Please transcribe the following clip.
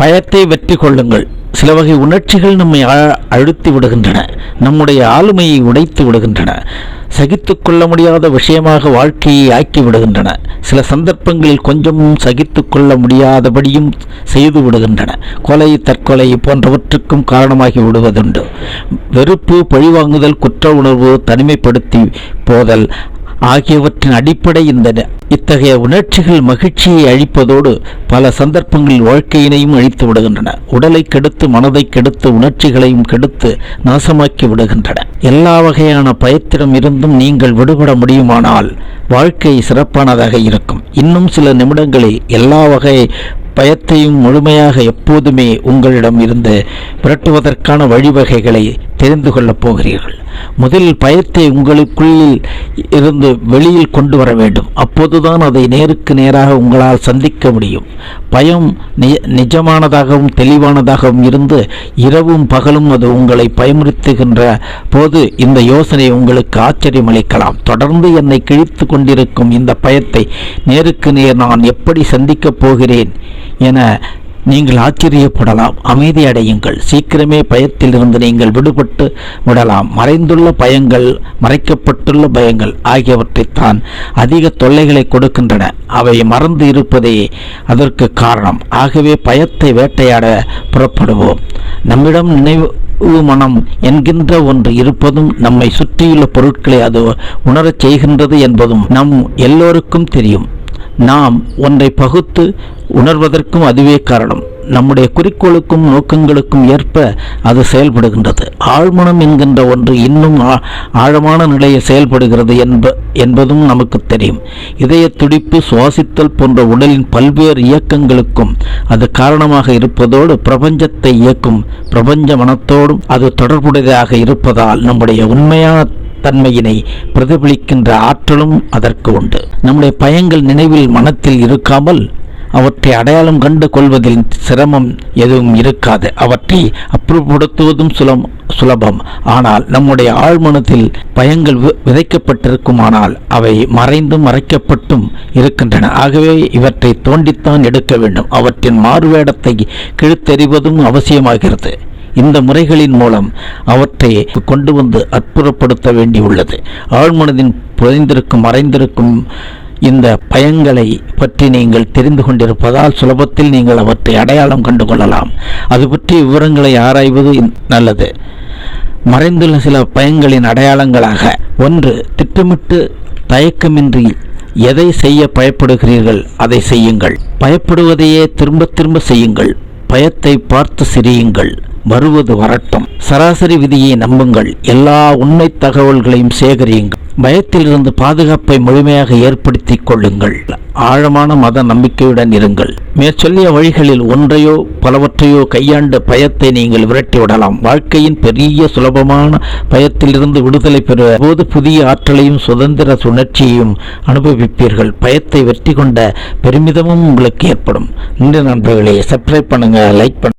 பயத்தை வெற்றி கொள்ளுங்கள். சில வகை உணர்ச்சிகள் நம்மை அழுத்தி விடுகின்றன. நம்முடைய ஆளுமையை உடைத்து விடுகின்றன. சகித்து கொள்ள முடியாத விஷயமாக வாழ்க்கையை ஆக்கி விடுகின்றன. சில சந்தர்ப்பங்களில் கொஞ்சமும் சகித்து கொள்ள முடியாதபடியும் செய்து விடுகின்றன. கொலை தற்கொலை போன்றவற்றுக்கும் காரணமாகி விடுவதுண்டு. வெறுப்பு பழிவாங்குதல் குற்ற உணர்வு தனிமைப்படுத்தி போதல் ஆகியவற்றின் அடிப்படை இந்த இத்தகைய உணர்ச்சிகள் மகிழ்ச்சியை அழிப்பதோடு பல சந்தர்ப்பங்களில் வாழ்க்கையினையும் அழித்து விடுகின்றன. உடலை கெடுத்து மனதை கெடுத்து உணர்ச்சிகளையும் கெடுத்து நாசமாக்கி விடுகின்றன. எல்லா வகையான பயத்திடம் இருந்தும் நீங்கள் விடுபட முடியுமானால் வாழ்க்கை சிறப்பானதாக இருக்கும். இன்னும் சில நிமிடங்களில் எல்லா வகை பயத்தையும் முழுமையாக எப்போதுமே உங்களிடம் இருந்து விரட்டுவதற்கான வழிவகைகளை தெரிந்து கொள்ளப் போகிறீர்கள். முதலில் பயத்தை உங்களுக்குள்ளில் இருந்து வெளியில் கொண்டு வர வேண்டும். அப்போதுதான் அதை நேருக்கு நேராக உங்களால் சந்திக்க முடியும். பயம் நிஜமானதாகவும் தெளிவானதாகவும் இருந்து இரவும் பகலும் அது உங்களை பயமுறுத்துகின்ற போது இந்த யோசனை உங்களுக்கு ஆச்சரியமளிக்கலாம் தொடர்ந்து என்னை கிழித்து கொண்டிருக்கும் இந்த பயத்தை நேருக்கு நேர் நான் எப்படி சந்திக்கப் போகிறேன் என நீங்கள் ஆச்சரியப்படலாம். அமைதி அடையுங்கள். சீக்கிரமே பயத்திலிருந்து நீங்கள் விடுபட்டு விடலாம். மறைந்துள்ள பயங்கள் மறைக்கப்பட்டுள்ள பயங்கள் ஆகியவற்றைத்தான் அதிக தொல்லைகளை கொடுக்கின்றன. அவை மறந்து இருப்பதே அதற்கு காரணம். ஆகவே பயத்தை வேட்டையாட புறப்படுவோம். நம்மிடம் நினைவு மனம் என்கின்ற ஒன்று இருப்பதும் நம்மை சுற்றியுள்ள பொருட்களை அது உணரச் செய்கின்றது என்பதும் நம் எல்லோருக்கும் தெரியும். நாம் ஒன்றை பகுத்து உணர்வதற்கும் அதுவே காரணம். நம்முடைய குறிக்கோளுக்கும் நோக்கங்களுக்கும் ஏற்ப அது செயல்படுகின்றது. ஆழ்மனம் என்கின்ற ஒன்று இன்னும் ஆ- ஆழமான நிலையில் செயல்படுகிறது என்ப என்பதும் நமக்கு தெரியும். இதய துடிப்பு சுவாசித்தல் போன்ற உடலின் பல்வேறு இயக்கங்களுக்கும் அது காரணமாக இருப்பதோடு பிரபஞ்சத்தை இயக்கும் பிரபஞ்ச மனத்தோடும் அது தொடர்புடையதாக இருப்பதால் நம்முடைய உண்மையான தன்மையினை பிரதிபலிக்கின்ற ஆற்றலும் அதற்கு உண்டு. நம்முடைய பயங்கள் நினைவில் மனத்தில் இருக்காமல் அவற்றை அடையாளம் கண்டு கொள்வதில் சிரமம் எதுவும் இருக்காது. அவற்றை அப்புறப்படுத்துவதும் சுலம் சுலபம். ஆனால் நம்முடைய ஆழ்மனத்தில் பயங்கள் வி- விதைக்கப்பட்டிருக்குமானால் அவை மறைந்தும் மறைக்கப்பட்டும் இருக்கின்றன. ஆகவே இவற்றை தோண்டித்தான் எடுக்க வேண்டும். அவற்றின் மாறுவேடத்தை கிழித்தெறிவதும் அவசியமாகிறது. இந்த முறைகளின் மூலம் அவற்றை கொண்டு வந்து அற்புதப்படுத்த வேண்டியுள்ளது. ஆழ்மனதின் புதைந்திருக்கும் மறைந்திருக்கும் இந்த பயங்களை பற்றி நீங்கள் தெரிந்து கொண்டிருப்பதால் சுலபத்தில் நீங்கள் அவற்றை அடையாளம் கண்டு கொள்ளலாம். அது பற்றிய விவரங்களை ஆராய்வது நல்லது. மறைந்துள்ள சில பயங்களின் அடையாளங்களாக ஒன்று திட்டமிட்டு தயக்கமின்றி எதை செய்ய பயப்படுகிறீர்கள் அதை செய்யுங்கள். பயப்படுவதையே திரும்ப திரும்ப செய்யுங்கள். பயத்தை பார்த்து சிரியுங்கள். வருவது வரட்டும். சராசரி விதியை நம்புங்கள். எல்லா உண்மை தகவல்களையும் சேகரியுங்கள். பயத்திலிருந்து பாதுகாப்பை முழுமையாக ஏற்படுத்திக் கொள்ளுங்கள். ஆழமான மத நம்பிக்கையுடன் இருங்கள். மேற்சொல்லிய வழிகளில் ஒன்றையோ பலவற்றையோ கையாண்டு பயத்தை நீங்கள் விரட்டி விடலாம் வாழ்க்கையின் பெரிய சுலபமான பயத்திலிருந்து விடுதலை பெற போது புதிய ஆற்றலையும் சுதந்திர சுழற்சியையும் அனுபவிப்பீர்கள். பயத்தை வெற்றி கொண்ட பெருமிதமும் உங்களுக்கு ஏற்படும். இன்று நண்பர்களே. சப்ஸ்கிரைப் பண்ணுங்க லைக் பண்ணுங்க.